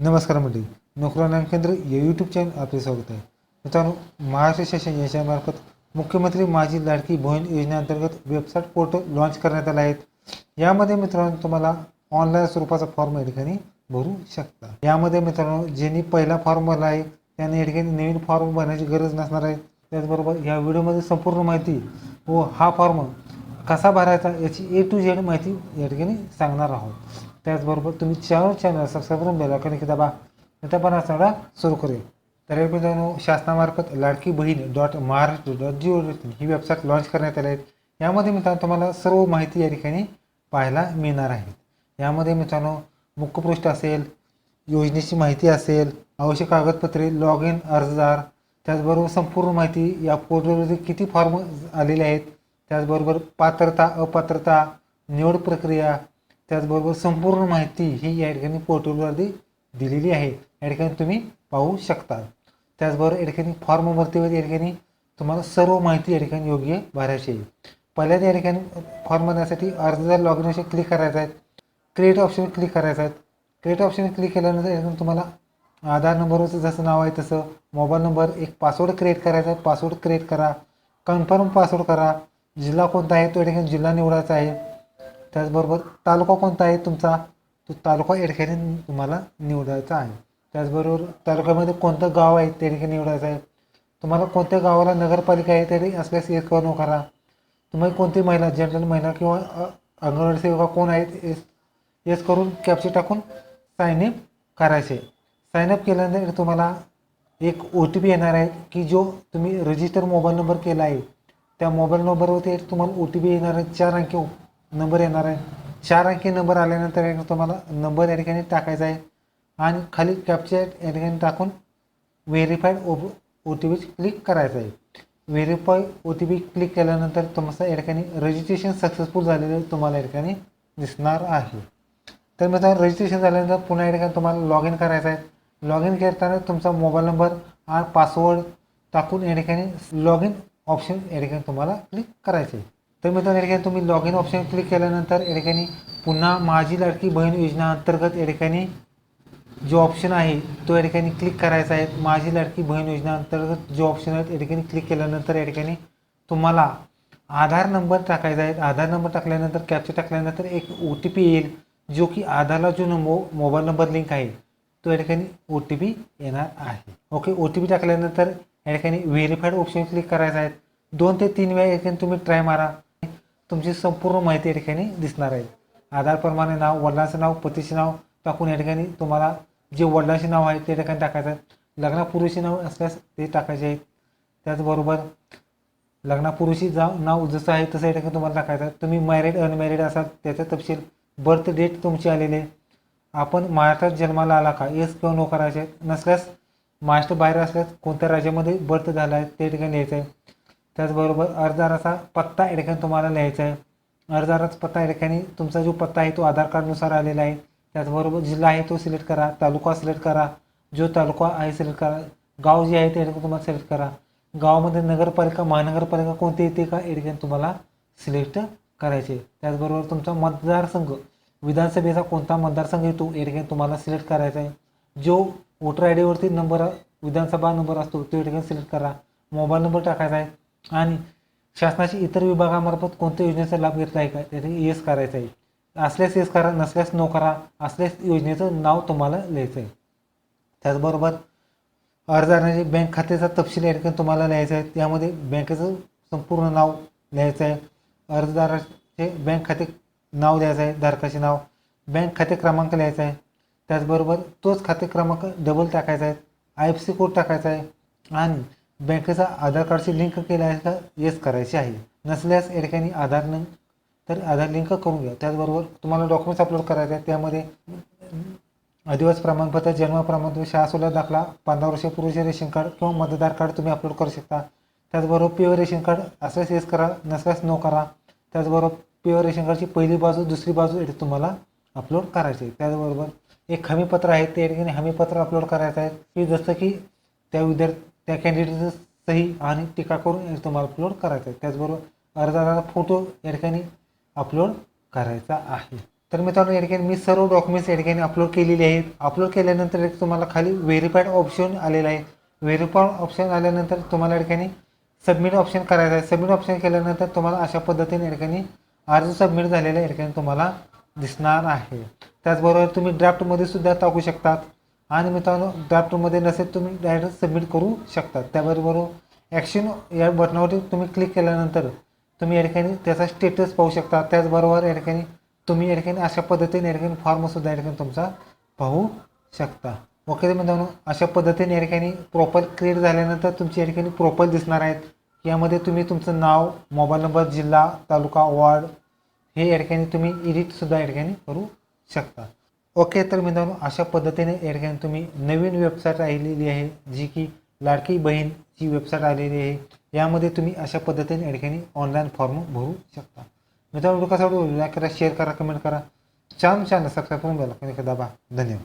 नमस्कार मंडळी. नोकरी केंद्र या यूट्यूब चॅनल आपले स्वागत आहे. मित्रांनो महाराष्ट्र शासन याच्यामार्फत मुख्यमंत्री माझी लाडकी बहीण योजनेअंतर्गत वेबसाईट पोर्टल लॉन्च करण्यात आला आहे. यामध्ये मित्रांनो तुम्हाला ऑनलाईन स्वरूपाचा फॉर्म या ठिकाणी भरू शकता. यामध्ये मित्रांनो ज्यांनी पहिला फॉर्म भरला आहे त्यांनी या ठिकाणी नवीन फॉर्म भरण्याची गरज नसणार आहे. त्याचबरोबर या व्हिडिओमध्ये संपूर्ण माहिती व हा फॉर्म कसा भरायचा याची ए टू झेड माहिती या ठिकाणी सांगणार आहोत. त्याचबरोबर तुम्ही चॅनल चॅनल सबस्क्राईब करून बेल आयकॉन की दाबा. पण सगळा सुरू करेल तर मित्रांनो शासनामार्फत Ladki Bahin dot Maharashtra dot G O dot in he website launch करण्यात आली आहे. यामध्ये मित्रांनो तुम्हाला सर्व माहिती या ठिकाणी पाहायला मिळणार आहे. यामध्ये मित्रांनो मुखपृष्ठ असेल योजनेची माहिती असेल आवश्यक कागदपत्रे लॉग इन अर्जदार त्याचबरोबर संपूर्ण माहिती या पोर्टलवरती किती फॉर्म आलेले आहेत त्याचबरोबर पात्रता अपात्रता निवड प्रक्रिया त्याचबरोबर संपूर्ण माहिती ही या ठिकाणी पोर्टलवरती दिलेली आहे. या ठिकाणी तुम्ही पाहू शकता. त्याचबरोबर या ठिकाणी फॉर्म भरतीवर या ठिकाणी तुम्हाला सर्व माहिती या ठिकाणी योग्य भरायची आहे. पहिल्यांदा या ठिकाणी फॉर्म भरण्यासाठी अर्जदार लॉग इन क्लिक करायचं आहे क्रिएट ऑप्शन क्लिक करायचं आहे क्रिएट ऑप्शन क्लिक केल्यानंतर या ठिकाणी तुम्हाला आधार नंबरवरचं जसं नाव आहे तसं मोबाईल नंबर एक पासवर्ड क्रिएट करायचा आहे पासवर्ड क्रिएट करा. कन्फर्म पासवर्ड करा. जिल्हा कोणता आहे तो या ठिकाणी जिल्हा निवडायचा आहे. त्याचबरोबर तालुका कोणता आहे तुमचा? तो तालुका या ठिकाणी तुम्हाला निवडायचा आहे. त्याचबरोबर तालुक्यामध्ये कोणतं गाव आहे त्या ठिकाणी निवडायचं आहे? तुम्हाला कोणत्या गावाला नगरपालिका आहे तरी असल्यास एक करून करा तुम्ही कोणती महिला जनरल महिला किंवा अंगणवाडी सेविका कोण आहेत एस एस करून कॅप्चर टाकून सायनअप करायचे. साइनअप केल्यानंतर तुम्हाला एक ओ टी पी येणार आहे की जो तुम्ही रजिस्टर मोबाईल नंबर केला आहे. त्या मोबाईल नंबरवरती एक तुम्हाला ओ टी पी येणार आहे. चार अंकी नंबर येणार आहे. चार अंकी नंबर आल्यानंतर एक तुम्हाला नंबर या ठिकाणी टाकायचा आहे. आणि खाली कॅप्चर या ठिकाणी टाकून verified O O T P click करायचं आहे. Verify O T P click केल्यानंतर तुमचं या ठिकाणी रजिस्ट्रेशन सक्सेसफुल झालेलं तुम्हाला या ठिकाणी दिसणार आहे. तर मित्रांनो रजिस्ट्रेशन झाल्यानंतर पुन्हा या ठिकाणी तुम्हाला लॉग इन करायचं आहे. लॉग इन करताना तुमचा मोबाईल नंबर आणि पासवर्ड टाकून या ठिकाणी लॉग इन ऑप्शन या ठिकाणी तुम्हाला क्लिक करायचं आहे. तर मित्रांनो या ठिकाणी तुम्ही लॉग इन ऑप्शन क्लिक केल्यानंतर या ठिकाणी पुन्हा माझी लाडकी बहीण योजना अंतर्गत या ठिकाणी जो ऑप्शन आहे तो या ठिकाणी क्लिक करायचा आहे. माझी लाडकी बहीण योजना अंतर्गत जो ऑप्शन आहे या ठिकाणी क्लिक केल्यानंतर या ठिकाणी तुम्हाला आधार नंबर टाकायचा आहे. आधार नंबर टाकल्यानंतर कॅप्चर टाकल्यानंतर एक ओ टी पी येईल जो की आधारला जो नंबर मोबाईल नंबर लिंक आहे तो या ठिकाणी ओ टी पी येणार आहे. ओके ओ टी पी टाकल्यानंतर या ठिकाणी व्हेरीफाईड ऑप्शन क्लिक करायचा आहे. दोन ते तीन वेळा या ठिकाणी तुम्ही ट्राय मारा. तुमची संपूर्ण माहिती या ठिकाणी दिसणार आहे. आधारप्रमाणे नाव वडिलांचं नाव पतीचे नाव टाकून या ठिकाणी तुम्हाला जे वडिलांचे नाव आहे ते ठिकाणी टाकायचं आहे. लग्नापूर्वीचे नाव असल्यास ते टाकायचे आहेत त्याचबरोबर लग्नापूर्वीची जा नाव जसं आहे तसं या ठिकाणी तुम्हाला टाकायचं आहे. तुम्ही मॅरिड अनमॅरिड असाल त्याचा तपशील बर्थ डेट तुमची आलेली आहे. आपण महाराष्ट्रात जन्माला आला का येस किंवा नो करायचे नसल्यास महाराष्ट्र बाहेर असल्यास कोणत्या राज्यामध्ये बर्थ झाला आहे ते ठिकाणी लिहायचं आहे. त्याचबरोबर अर्जदाराचा पत्ता या ठिकाणी तुम्हाला लिहायचा आहे. अर्जदाराचा पत्ता या ठिकाणी तुमचा जो पत्ता आहे तो आधार कार्डनुसार आलेला आहे. त्याचबरोबर जिल्हा आहे तो सिलेक्ट करा तालुका सिलेक्ट करा जो तालुका आहे सिलेक्ट करा गाव जे आहे ते ठिकाणी तुम्हाला सिलेक्ट करा. गावामध्ये नगरपालिका महानगरपालिका कोणती येते का या ठिकाणी तुम्हाला सिलेक्ट करायचे. त्याचबरोबर तुमचा मतदारसंघ विधानसभेचा कोणता मतदारसंघ येतो या ठिकाणी तुम्हाला सिलेक्ट करायचा आहे. जो वोटर आय डीवरती नंबर विधानसभा नंबर असतो तो या ठिकाणी सिलेक्ट करा. मोबाईल नंबर टाकायचा आहे. आणि शासनाची इतर विभागामार्फत कोणत्या योजनेचा लाभ घेतला आहे का? त्याने येस करायचं आहे. असल्यास येस करा नसल्यास नो करा असल्यास योजनेचं नाव तुम्हाला लिहायचं आहे त्याचबरोबर अर्जदारांचे बँक खात्याचा तपशील या ठिकाणी तुम्हाला लिहायचा आहे. त्यामध्ये बँकेचं संपूर्ण नाव लिहायचं आहे. अर्जदाराचे बँक खाते नाव द्यायचं आहे धारकाचे नाव. बँक खाते क्रमांक लिहायचा आहे. त्याचबरोबर तोच खाते क्रमांक डबल टाकायचा आहे. आय एफ सी कोड टाकायचा आहे. आणि बँकेचा आधार कार्डशी लिंक केला आहे का येस करायचे आहे. नसल्यास या ठिकाणी आधार लिंक तर आधार लिंक करून घ्या. त्याचबरोबर तुम्हाला डॉक्युमेंट्स अपलोड करायचे आहेत. त्यामध्ये अधिवास प्रमाणपत्र जन्म प्रमाणपत्र शाळा दाखला पंधरा वर्षापूर्वीचे रेशन कार्ड किंवा मतदार कार्ड तुम्ही अपलोड करू शकता. त्याचबरोबर प्युअर रेशन कार्ड असल्यास येस करा नसल्यास नो करा. त्याचबरोबर प्युअर रेशन कार्डची पहिली बाजू दुसरी बाजू इथे तुम्हाला अपलोड करायची आहे. त्याचबरोबर एक हमीपत्र आहे. ते ठिकाणी हमीपत्र अपलोड करायचं आहे. की जसं की त्या विद्यार्थी त्या कॅन्डिडेटचं सही आणि टीका करून तुम्हाला अपलोड करायचं आहे. त्याचबरोबर अर्जदाराचा फोटो या ठिकाणी अपलोड करायचा आहे. तर मित्रांनो या ठिकाणी मी सर्व डॉक्युमेंट्स या ठिकाणी अपलोड केलेले आहेत. अपलोड केल्यानंतर एक तुम्हाला खाली व्हेरीफाईड ऑप्शन आलेला आहे. व्हेरीफाईड ऑप्शन आल्यानंतर तुम्हाला या ठिकाणी सबमिट ऑप्शन करायचं आहे. सबमिट ऑप्शन केल्यानंतर तुम्हाला अशा पद्धतीने या ठिकाणी अर्ज सबमिट झालेला या ठिकाणी तुम्हाला दिसणार आहे. त्याचबरोबर तुम्ही ड्राफ्टमध्ये सुद्धा टाकू शकतात. आणि मित्रांनो ड्राफ्टमध्ये नसेल तुम्ही डायरेक्ट सबमिट करू शकता. त्याबरोबर ॲक्शन या बटनावरती तुम्ही क्लिक केल्यानंतर तुम्ही या ठिकाणी त्याचा स्टेटस पाहू शकता. त्याचबरोबर या ठिकाणी तुम्ही या ठिकाणी अशा पद्धतीने या ठिकाणी फॉर्मसुद्धा या ठिकाणी तुमचा पाहू शकता. ओके तर मित्रांनो अशा पद्धतीने या ठिकाणी प्रोफाईल क्रिएट झाल्यानंतर तुमची या ठिकाणी प्रोफाईल दिसणार आहेत. यामध्ये तुम्ही तुमचं नाव मोबाईल नंबर जिल्हा तालुका वॉर्ड हे या ठिकाणी तुम्ही एडिटसुद्धा या ठिकाणी करू शकता. ओके तर मित्रांनो अशा पद्धतीने या ठिकाणी तुम्ही नवीन वेबसाईट आलेली आहे जी की लाडकी बहीण बहीणची वेबसाईट आलेली आहे. यामध्ये तुम्ही अशा पद्धतीने या ठिकाणी ऑनलाईन फॉर्म भरू शकता. मित्रांनो कसा लाईक करा शेअर करा कमेंट करा. छान छान सबस्क्राईब करून बेल दाबा. धन्यवाद.